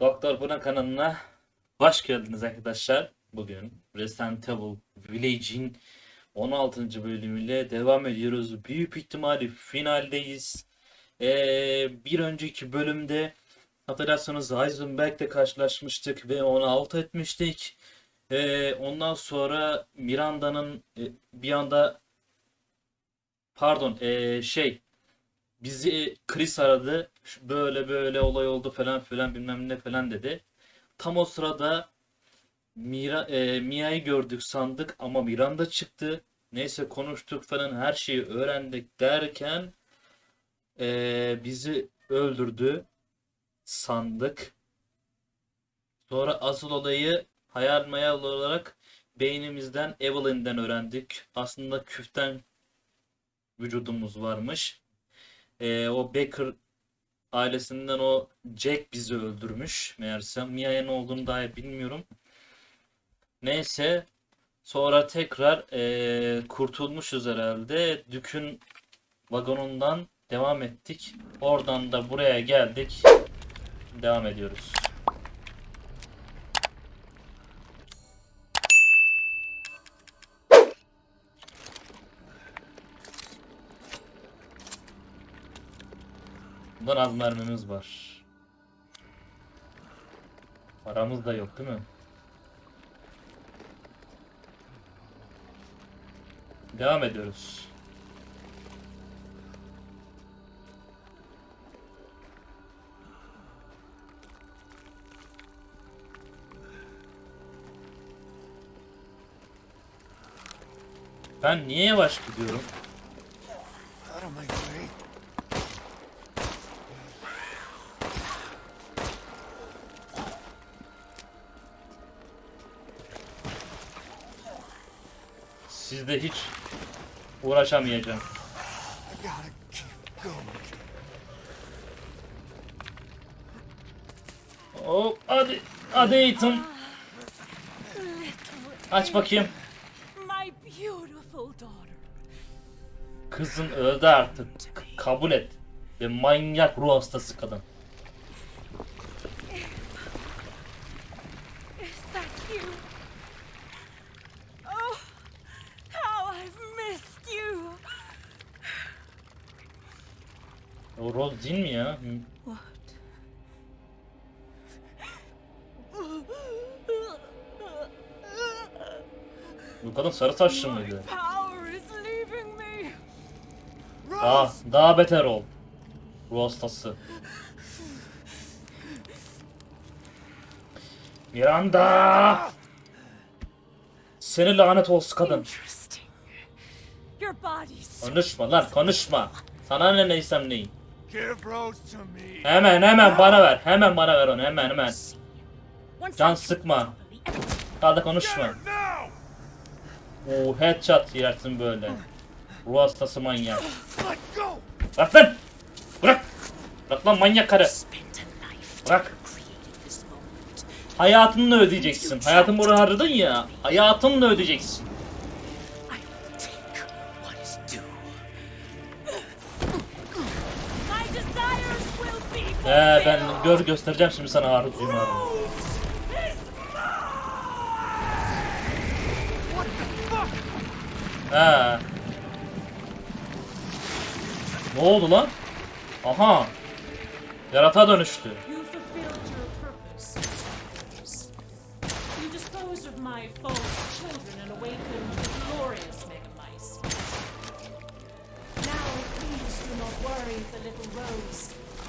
Doktor Buna kanalına hoş geldiniz arkadaşlar. Bugün Resident Evil Village'in 16. bölümüyle devam ediyoruz. Büyük ihtimalle finaldeyiz. Ee, bir önceki bölümde hatırlarsanız Heisenberg'le karşılaşmıştık ve onu alt etmiştik. Ee, ondan sonra Miranda'nın e, bir anda pardon e, şey bizi Chris aradı. Böyle böyle olay oldu falan filan bilmem ne falan dedi. Tam o sırada Mira, e, Mia'yı gördük sandık ama Miranda çıktı. Neyse konuştuk falan her şeyi öğrendik derken e, bizi öldürdü sandık. Sonra asıl olayı hayal mayal olarak beynimizden Evelyn'den öğrendik. Aslında küften vücudumuz varmış. Ee, o Baker ailesinden o Jack bizi öldürmüş meğerse. Mia'ya ne olduğunu dahi bilmiyorum. Neyse sonra tekrar ee, kurtulmuşuz herhalde. Dük'ün vagonundan devam ettik. Oradan da buraya geldik. Devam ediyoruz. Bundan az mermimiz var. Paramız da yok değil mi? Devam ediyoruz. Ben niye yavaş gidiyorum? Sizde hiç uğraşamayacağım. Hop hadi hadi Ethan. Aç bakayım. Kızın öldü artık. Kabul et. Ve manyak ruh hastası kadın. Is that you? Oh, how I've missed you. Değil mi ya? Bu kadın sarı saçlı mıydı? Aa, daha beter ol. Ruh hastası. Miranda! Seni lanet olsun kadın. Konuşma lan konuşma. Sana ne neysem neyim. Hemen hemen bana ver. Hemen bana ver onu hemen hemen. Can sıkma. Daha da konuşma. Oo headshot yersin böyle. Ruh hastası manyak. Bırak lan! Bırak! Bırak lan manyak karı. Bırak. Hayatınla ödeyeceksin. Hayatın bunu harcadın ya. Hayatınla ödeyeceksin. Ee, ben gör göstereceğim şimdi sana Arzu'yu fuck? He. Ne oldu lan? Aha. Yarata dönüştü.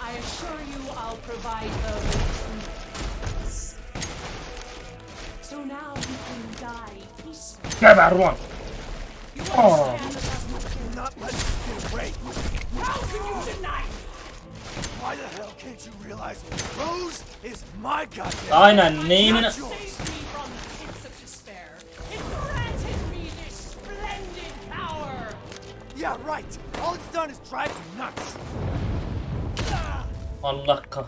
I assure you I'll provide her with true peace. So now you can die peacefully. Geber ulan. You Oh. understand that as much as Not let this get away. How can you deny me? Why the hell can't you realize Rose is my goddamn? Aynen neyimin... Not yours. Saved me from the pits of despair. It granted me this splendid power. Yeah, right. All it's done is drive you nuts. Ah, Allah kah.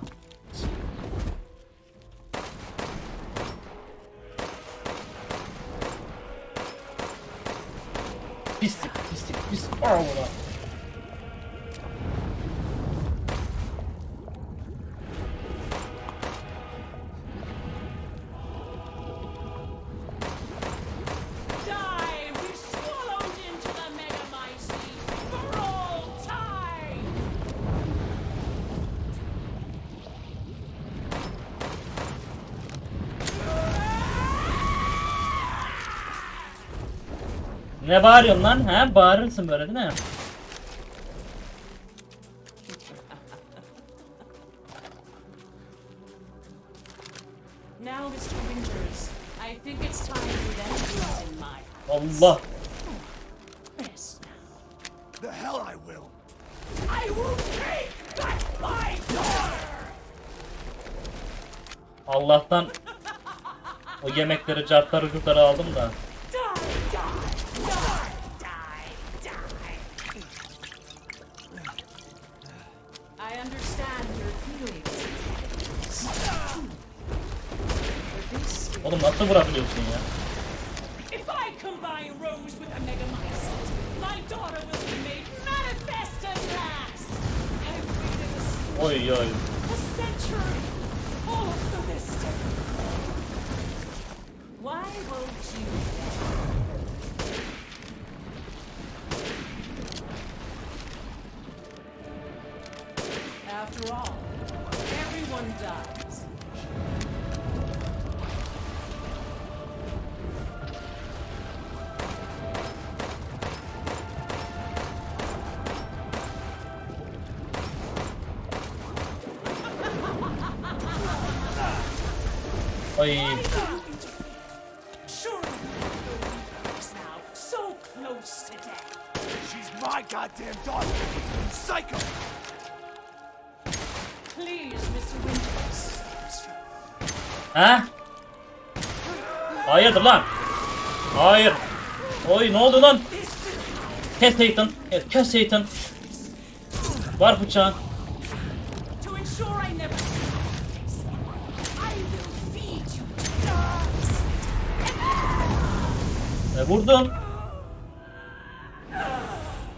Pislik pislik pislik. Al Ne bağırıyorsun lan? He? Bağırırsın böyle değil mi? Now, Mr. Winters, I think it's time for them to be in my Allah. rest now. The hell I will. I will take back my daughter! Allah'tan o yemekleri, cartları, curtları aldım da. Oğlum nasıl vurabiliyorsun ya? If I combine Rose with a Megamycete, my daughter will be made manifest at last! I've waited a, Oy oy. a century, all of the wisdom. She's my goddamn daughter. You psycho. Please, Mr. Winters. He? Hayırdır lan? Hayır. Oy ne oldu lan? Kes. Evet, kes Nathan. Var bıçağın. E, vurdum.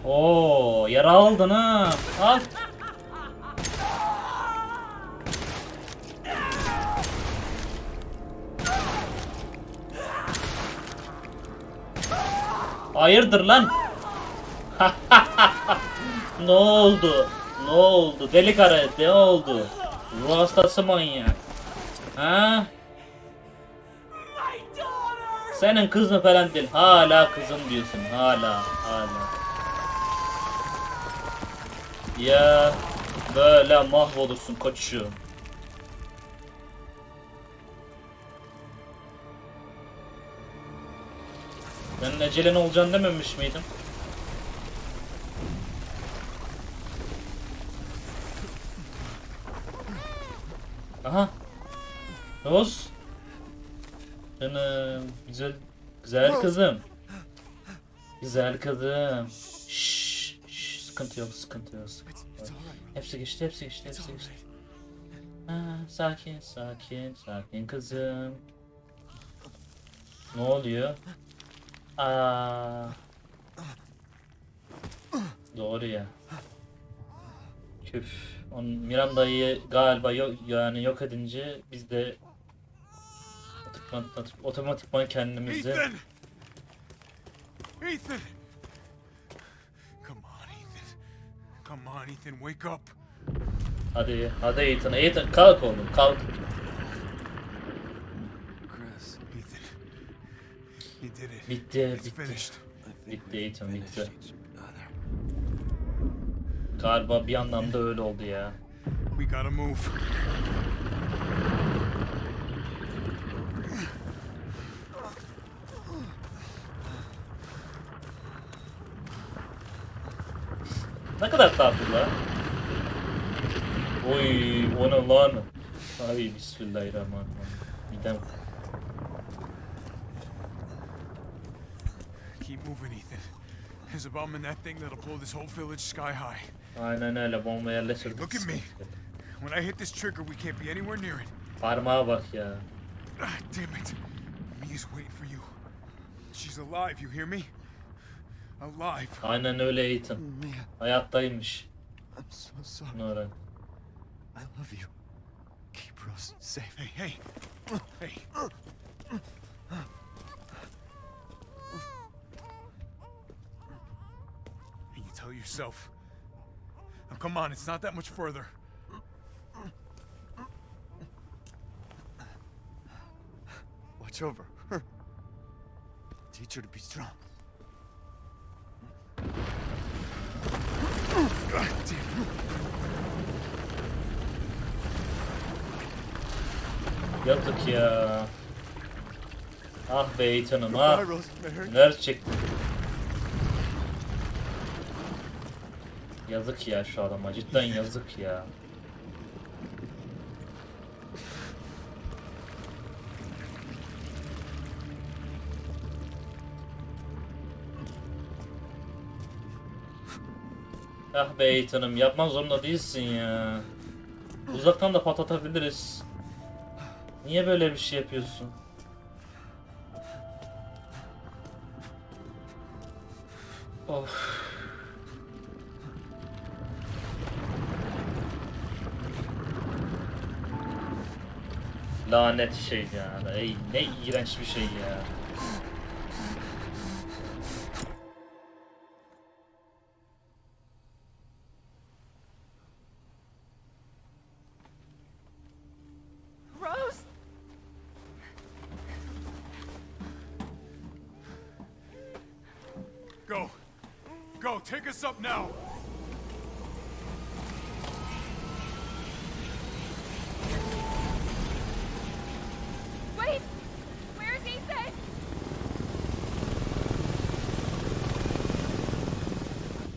Oo, yara aldın ha. Al. Hayırdır lan? ne oldu? Ne oldu? Deli karı ne oldu? Ruh hastası manyak. Ha? Senin kızın falan değil. Hala kızım diyorsun. Hala. Hala. Ya böyle mahvolursun koçum. Ben ecelin olacağını dememiş miydim? Aha. Rose. Canım güzel güzel kızım. Güzel kızım. Şşş, şşş, sıkıntı yok, sıkıntı yok, sıkıntı yok. Hepsi geçti, hepsi geçti, hepsi geçti. Ha, sakin, sakin, sakin kızım. Ne oluyor? Aa. Doğru ya. Küf. On Miranda'yı galiba yok yani yok edince biz de otomatik, otomatikman kendimizi Ethan. Ethan. Come on, Ethan. Come on, Ethan. Wake up. hadi hadi Ethan Ethan kalk oğlum kalk Chris. Ethan. You did it. bitti It's bitti finished. bitti Ethan bitti galiba bir anlamda öyle oldu ya We gotta move. Ne kadar tatlı la oy o ne lan ay bismillahirrahmanirrahim midem Keep moving, Ethan. There's a bomb in that thing that'll blow this whole village sky high. aynen öyle bomba yerleştirdik Look at me. When I hit this trigger, we can't be anywhere near it. parmağa bak ya Ah, damn it. Mia's waiting for you. She's alive, you hear me? Alive. aynen öyle Ethan hayattaymış I'm so sorry. Nora I love you. Keep Rose safe. Hey, hey. Hey. And you tell yourself. Now come on, it's not that much further. Watch over her. Teach her to be strong. Yazık ya. Ah be Ethan'ım ah. Gerçekten. Yazık ya şu adama cidden yazık ya. Ah be Ethan'ım yapmak zorunda değilsin ya. Uzaktan da patlatabiliriz. Niye böyle bir şey yapıyorsun? Of. Lanet şey ya. Ey ne iğrenç bir şey ya. Take us up now. Wait! Where's Ethan?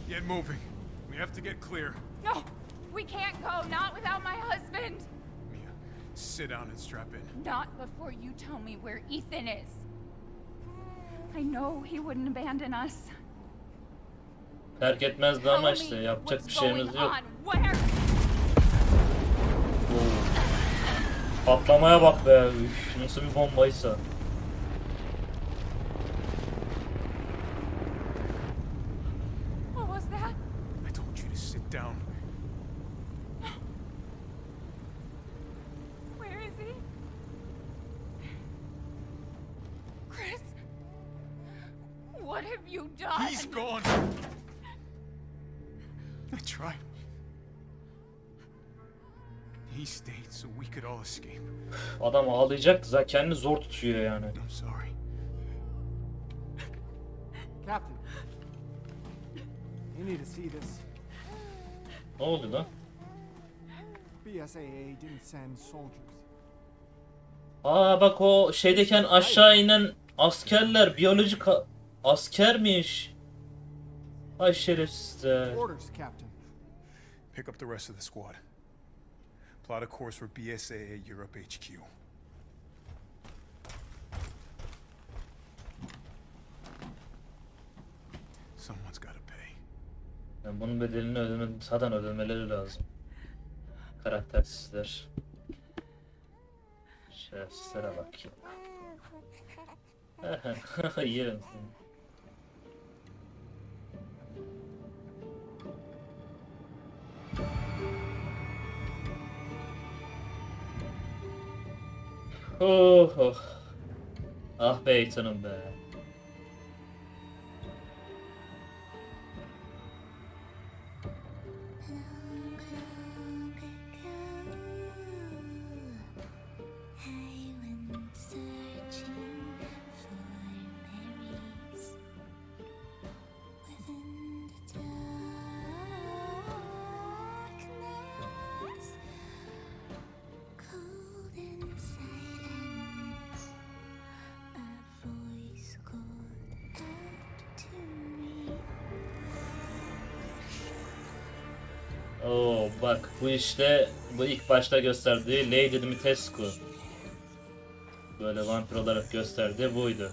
Get moving. We have to get clear. No! We can't go, not without my husband! Mia, sit down and strap in. Not before you tell me where Ethan is. I know he wouldn't abandon us. Terk etmezdi ama işte yapacak bir şeyimiz yok. Patlamaya bak be. Üf, nasıl bir bombaysa. What was that? I told you to sit down. Where is he? Chris? What have you done? He's gone. I tried. He stayed so we could all escape. Adam ağlayacaktı zaten kendini zor tutuyor yani. I'm sorry. Captain. You need to see this. Ne oldu lan? BSAA didn't send soldiers. Aa bak o şeydeken aşağı inen askerler biyolojik a- askermiş. Ay şerefsizler. Orders, Captain. Pick up the rest of the squad. Plot a course for BSAA Europe HQ. Someone's gotta pay. Yani bunun bedelini ödeme, zaten ödemeleri lazım. Karaktersizler. Şerefsizlere bak ya. Yerim seni. Oh, oh. Ah be Ethan'ım be. Bak bu işte bu ilk başta gösterdiği Lady Dimitrescu. Böyle vampir olarak gösterdiği buydu.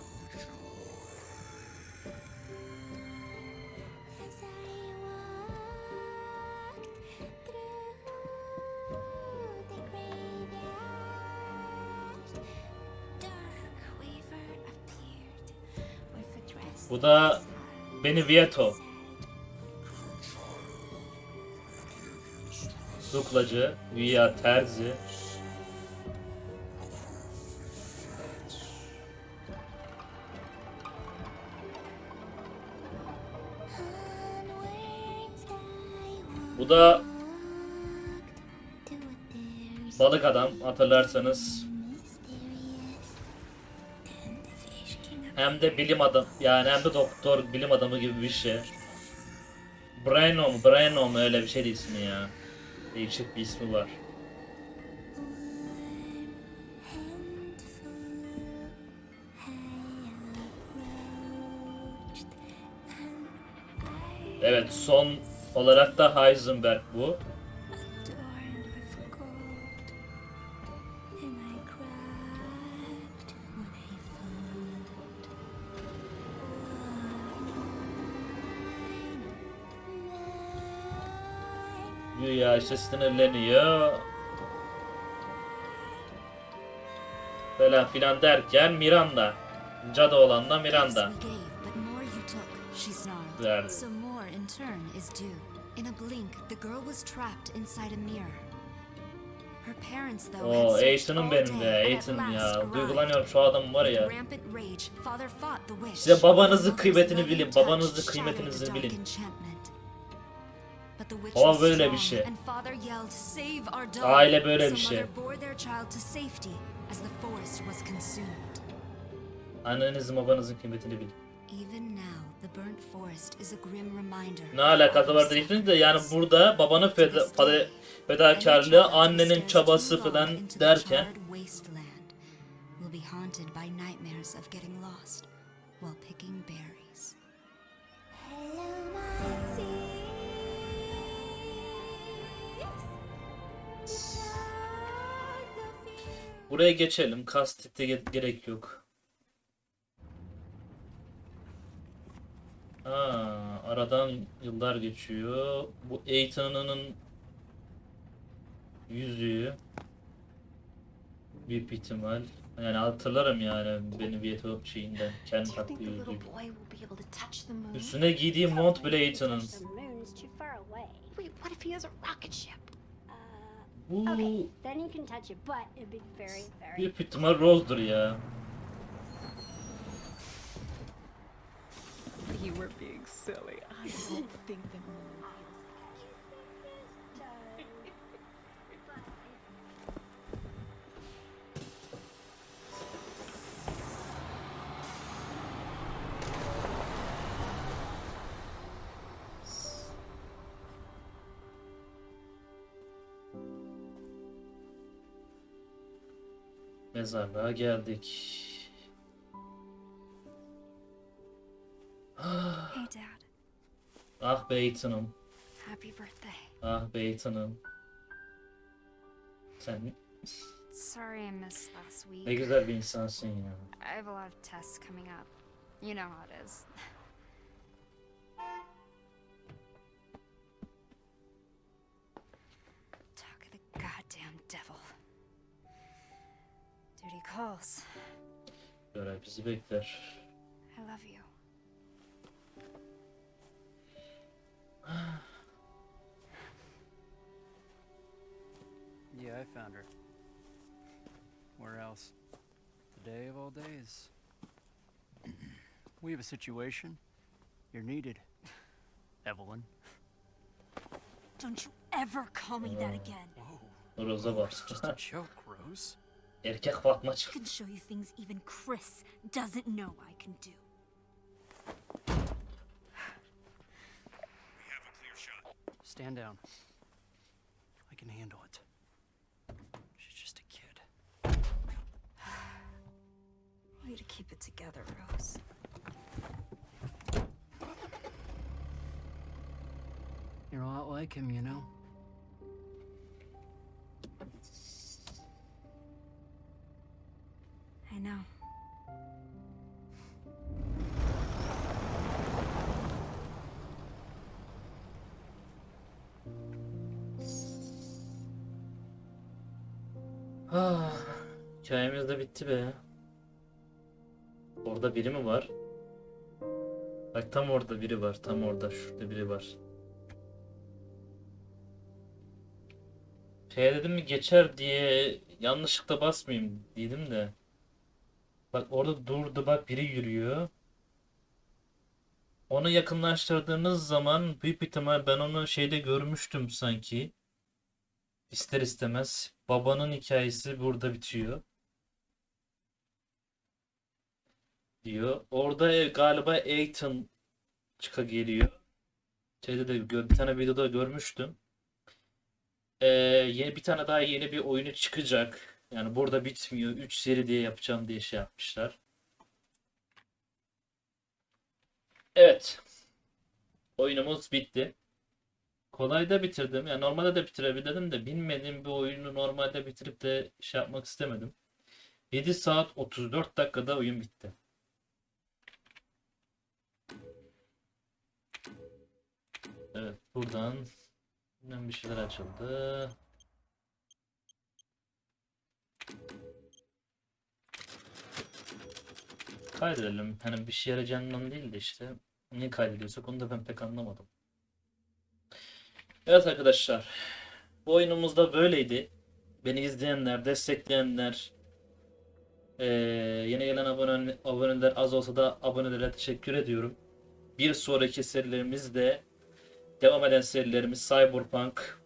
As I walked Duklacı, Via Terzi. Bu da balık adam hatırlarsanız. Hem de bilim adam yani hem de doktor bilim adamı gibi bir şey. Breno mu? Öyle bir şey ismi ya. Değişik bir ismi var. Evet son olarak da Heisenberg bu. Güya işte sinirleniyor. Falan filan derken Miranda. Cadı olan da Miranda. Verdi. So more in turn is due. In a blink, the girl was trapped inside a mirror. Her parents, though, had O searched Ethan'ım all benim be. last ya. Duygulanıyorum şu adam var ya. Size babanızın kıymetini bilin, babanızın kıymetinizi bilin. Was böyle bir şey. and father yelled, "Save our dog!" Aile böyle so bir şey. mother bore their child to safety as the forest was consumed. Annenizin babanızın kıymetini bilin. Even now, the burnt forest is a grim reminder. Ne alakası var diyeceksiniz de yani burada babanın feda, feda- fedakarlığı, annenin çabası falan derken wasteland will be haunted by nightmares of getting lost while picking berries. Hello, my tears. You. buraya geçelim. Kastete ge- gerek yok. Aa, aradan yıllar geçiyor. Bu Ethan'ın yüzüğü büyük bir ihtimal. Yani hatırlarım yani benim Vieto şeyinden kendi taktığı yüzüğü. Üstüne giydiği mont bile Ethan'ın. Bu okay, then you can touch it, but it'd be very, very. büyük ihtimal Rose'dur ya. You were being silly. I don't think the Mezarlığa geldik. Hey, Dad. Ah be Ethan'ım. Happy birthday. Ah be Ethan'ım. Sen Sorry I missed last week. ne güzel bir insansın ya. I have a lot of tests coming up. You know how it is. Duty calls. Görev bizi bekler. I love you. Yeah, I found her. Where else? The day of all days. we have a situation. You're needed. Evelyn. Don't you ever call me that again. Whoa. Rose'a bak. Just a joke, Rose. Erkek Fatma I can show you things even Chris doesn't know I can do. Stand down. I can handle it. She's just a kid. Way to keep it together, Rose. You're a lot like him, you know? I know. Ah, hikayemiz de bitti be. Orada biri mi var? Bak tam orada biri var. Tam orada. Şurada biri var. Şey dedim mi geçer diye yanlışlıkla basmayayım dedim de. Bak orada durdu bak biri yürüyor. Onu yakınlaştırdığınız zaman büyük ihtimal ben onu şeyde görmüştüm sanki. İster istemez babanın hikayesi burada bitiyor. Diyor. Orada e- galiba Ethan çıka geliyor. şeyde de bir tane videoda görmüştüm. Ee, yeni bir tane daha yeni bir oyunu çıkacak. Yani burada bitmiyor. 3 seri diye yapacağım diye şey yapmışlar. Evet. Oyunumuz bitti. Kolay da bitirdim. Yani normalde de bitirebilirdim de bilmediğim bir oyunu normalde bitirip de şey yapmak istemedim. 7 saat 34 dakikada oyun bitti. Evet buradan bir şeyler açıldı. Kaydedelim. Hani bir şey yarayacağından değil de işte niye kaydediyorsak onu da ben pek anlamadım. Evet arkadaşlar. Bu oyunumuz da böyleydi. Beni izleyenler, destekleyenler, eee, yeni gelen abone, aboneler az olsa da abonelere teşekkür ediyorum. Bir sonraki serilerimizde devam eden serilerimiz Cyberpunk,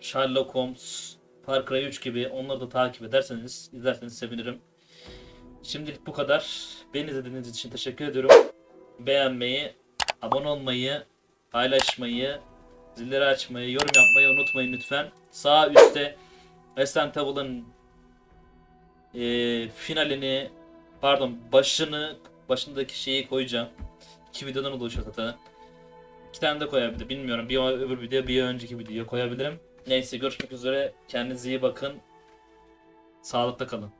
Sherlock Holmes, Far Cry 3 gibi onları da takip ederseniz, izlerseniz sevinirim. Şimdilik bu kadar. Beni izlediğiniz için teşekkür ediyorum. Beğenmeyi, abone olmayı, paylaşmayı, zilleri açmayı, yorum yapmayı unutmayın lütfen. Sağ üstte Resident Evil'ın eee, finalini, pardon başını, başındaki şeyi koyacağım. İki videodan oluşuyor zaten. İki tane de koyabilirim. Bilmiyorum. Bir öbür video, bir önceki video koyabilirim. Neyse görüşmek üzere. Kendinize iyi bakın. Sağlıkla kalın.